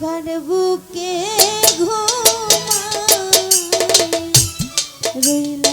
কার বুকে ঘুমাই। রইলা